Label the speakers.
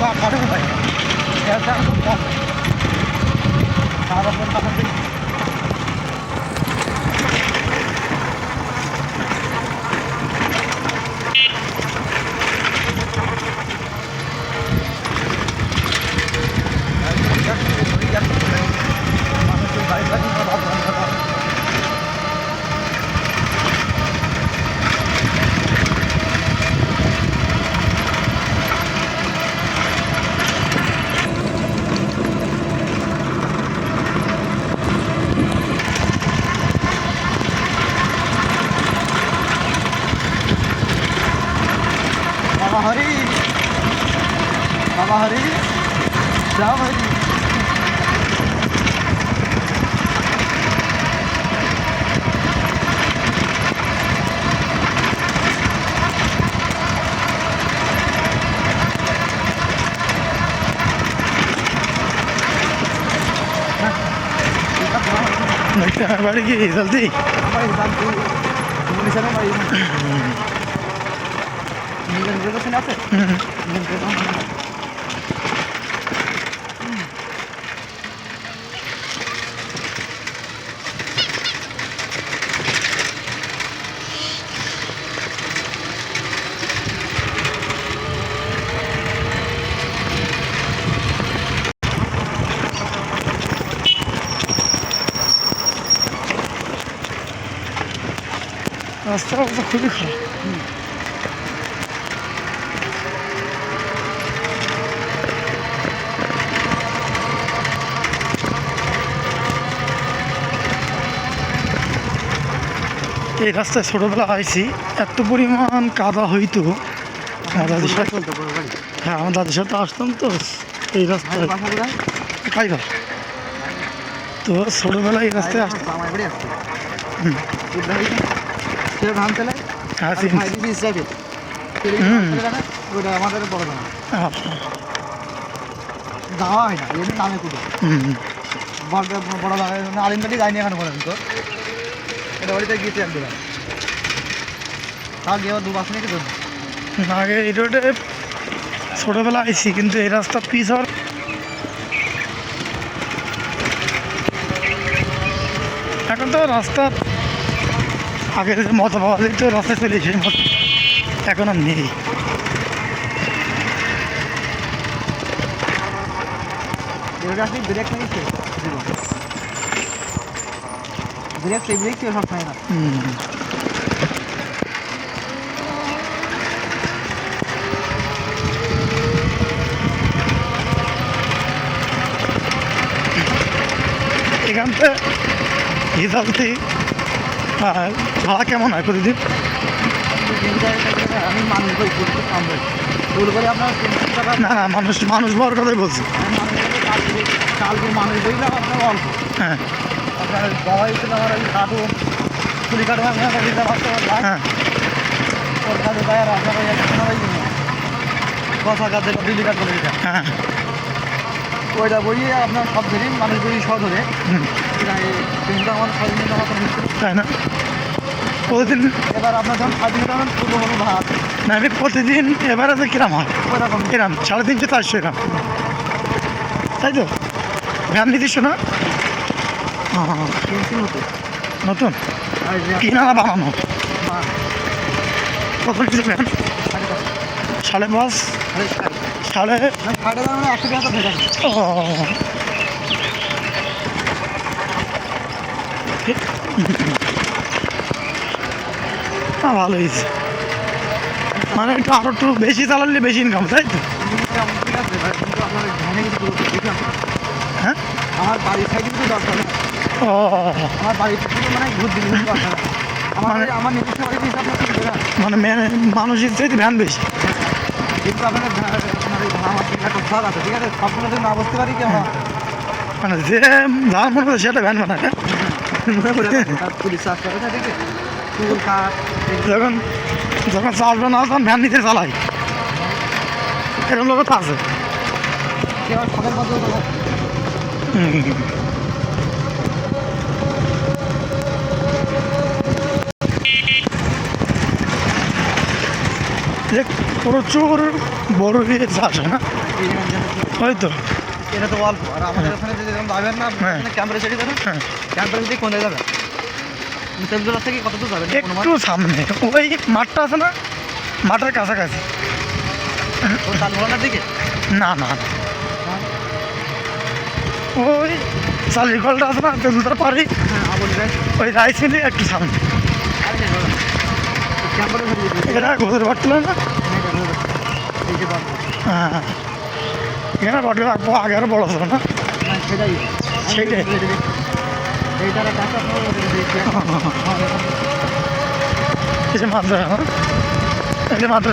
Speaker 1: 哇跑这么快 बाबा हरी जा भाई। बढ़ गई जल्दी।
Speaker 2: हाँ 인간
Speaker 1: 그것은 없어. 인간
Speaker 2: 그것은 없어. остался. এই রাস্তায় ছোটোবেলা আইছি, এত পরিমাণ কাদা হইতো। আমার দাদির সাথে হ্যাঁ আমার দাদির সাথে আসতাম তো। এই রাস্তায়। তো। ছোটোবেলায় এই রাস্তায় আসতাম
Speaker 1: তেলে
Speaker 2: হ্যাঁ
Speaker 1: বড় হয় আলিমকাটি যায়নি এখন পর্যন্ত। এটা বাড়িতে গিয়েছি একদম তাও গিয়ে আবার দু বাস নিয়ে জন্য
Speaker 2: আগে এই রোডে ছোটোবেলা আইছি কিন্তু এই রাস্তা পিস হওয়ার এখন তো রাস্তা আগে মত পাওয়া যেত রাস্তা চলে সেই মত এখন আর নেই।
Speaker 1: ব্রেক নিয়ে ছিল ব্রেক সেই ব্রেক ছিল সবসময় না
Speaker 2: হুম। এখান থেকে ভাড়া কেমন হয় প্রতিদিন
Speaker 1: আমি মানুষ করে আপনার
Speaker 2: না না মানুষ মানুষ বড় কথাই বলছি
Speaker 1: কালকে মানুষ আপনার অল্প
Speaker 2: হ্যাঁ
Speaker 1: হিসেবে আমার ওই
Speaker 2: হ্যাঁ
Speaker 1: ওর দেয় আর আপনার ওই
Speaker 2: হ্যাঁ।
Speaker 1: ওইটা বইয়ে আপনার সব ধরি মানুষ বই সব ধরে। আমার
Speaker 2: তাই না? প্রতিদিন?
Speaker 1: এবার আপনার যখন সাত দিন তখন পুরো কোনো ভাত।
Speaker 2: না আমি প্রতিদিন এবারে তো কিরাম হয়? কিরাম? সাড়ে তিনশো চারশো এরাম তাই তো? ভ্যান নিতিস না? নতুন? না বানানো কত কিছু
Speaker 1: সাড়ে পাঁচ,
Speaker 2: সাড়ে। ও। ভালো হয়েছে। মানে একটু আরও একটু বেশি চালালে বেশি ইনকাম তাই তো। হ্যাঁ?
Speaker 1: আমার বাড়ির সাইডে তো দরকার
Speaker 2: ও
Speaker 1: আমার বাড়ির থেকে মানে ঘুর দিন দরকার নেই। আমার
Speaker 2: মানে-
Speaker 1: আমার নিজস্ব
Speaker 2: মানে মানুষের চাইতে ভ্যান বেশি
Speaker 1: কিন্তু আপনার আমার একটা আছে ঠিক আছে সবগুলো না বুঝতে পারি কি আমার
Speaker 2: মানে যে যার মনে করে সেটা ভ্যান বানায়?
Speaker 1: পুলিশ চাষ করে না
Speaker 2: যখন যখন চাষবে না তখন ভ্যান নিতে চালাই এরকম লোক আছে
Speaker 1: কেউ
Speaker 2: প্রচুর বড় হয়ে চাষ হয় না?
Speaker 1: এই যে-
Speaker 2: ওই তো
Speaker 1: এটা তো অল্প। আর আমাদের ওখানে যদি এরকম যাবেন না
Speaker 2: হ্যাঁ।
Speaker 1: ক্যাম্পারে সেটি যাবেন
Speaker 2: হ্যাঁ।
Speaker 1: ক্যাম্পারে যদি কোন যাবেন? তেলজোড়া থেকে কত দূর যাবেন?
Speaker 2: একটু সামনে। ওই মাঠটা আছে না? মাঠের কাছাকাছি।
Speaker 1: ও তালভোলার দিকে?
Speaker 2: না না না। ওই চালির কলটা আছে না? তেঁতুলটার পারি
Speaker 1: হ্যাঁ
Speaker 2: ওই রাইস মিলে একটু সামনে।
Speaker 1: ক্যাম্পারে
Speaker 2: এটা ঘোষের না? হ্যাঁ এখানে বাটলে রাখব আগে আরও বড় ছিল না।
Speaker 1: সেটাই
Speaker 2: মাত্র এটা মাত্র